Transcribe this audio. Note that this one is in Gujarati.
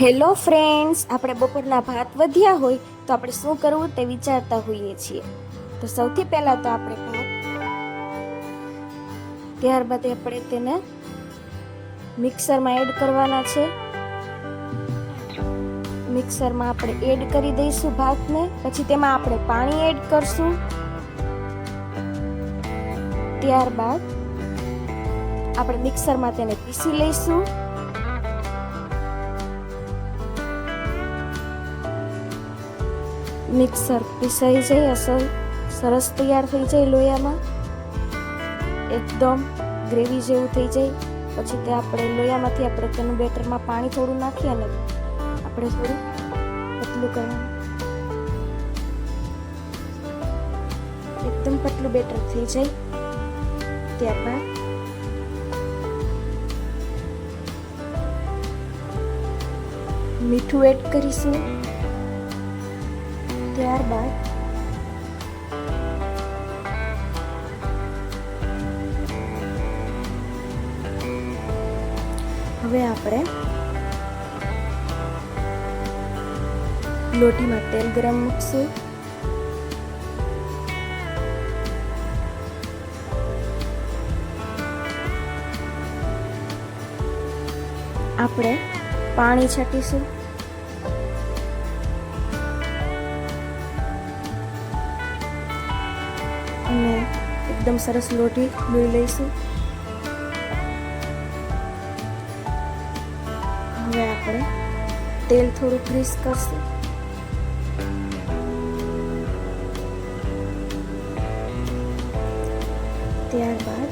હેલો ફ્રેન્ડ્સ, આપણે બપોરના ભાત વધ્યા હોય તો આપણે શું કરવું તે વિચારતા હોઈએ છીએ. તો સૌથી પહેલાં તો આપણે ભાત. ત્યારબાદ આપણે તેને મિક્સરમાં એડ કરવાના છે. મિક્સરમાં આપણે એડ કરી દઈશું ભાતને, પછી તેમાં આપણે પાણી એડ કરશું. ત્યારબાદ આપણે મિક્સરમાં તેને પીસી લઈશું. મિક્સર પીસાઈ જાય અસર સરસ તૈયાર થઈ જાય લોયામાં. એકદમ ગ્રેવી જેવું થઈ જાય. પછી તે આપણે લોયામાંથી આપણે તેનું બેટરમાં પાણી થોડું નાખીએ અને આપણે થોડું પતલું કરવાનું. એકદમ પતલું બેટર થઈ જાય. ત્યારબાદ મીઠું એડ કરીશું. ત્યારબાદ હવે આપણે લોટીમાં તેલ ગરમ મૂકશું. આપણે પાણી છાંટીશું. અને એકદમ સરસ લોટી લઈ લઈશું. હવે આપણે તેલ થોડું ગ્રીસ કરશું. ત્યારબાદ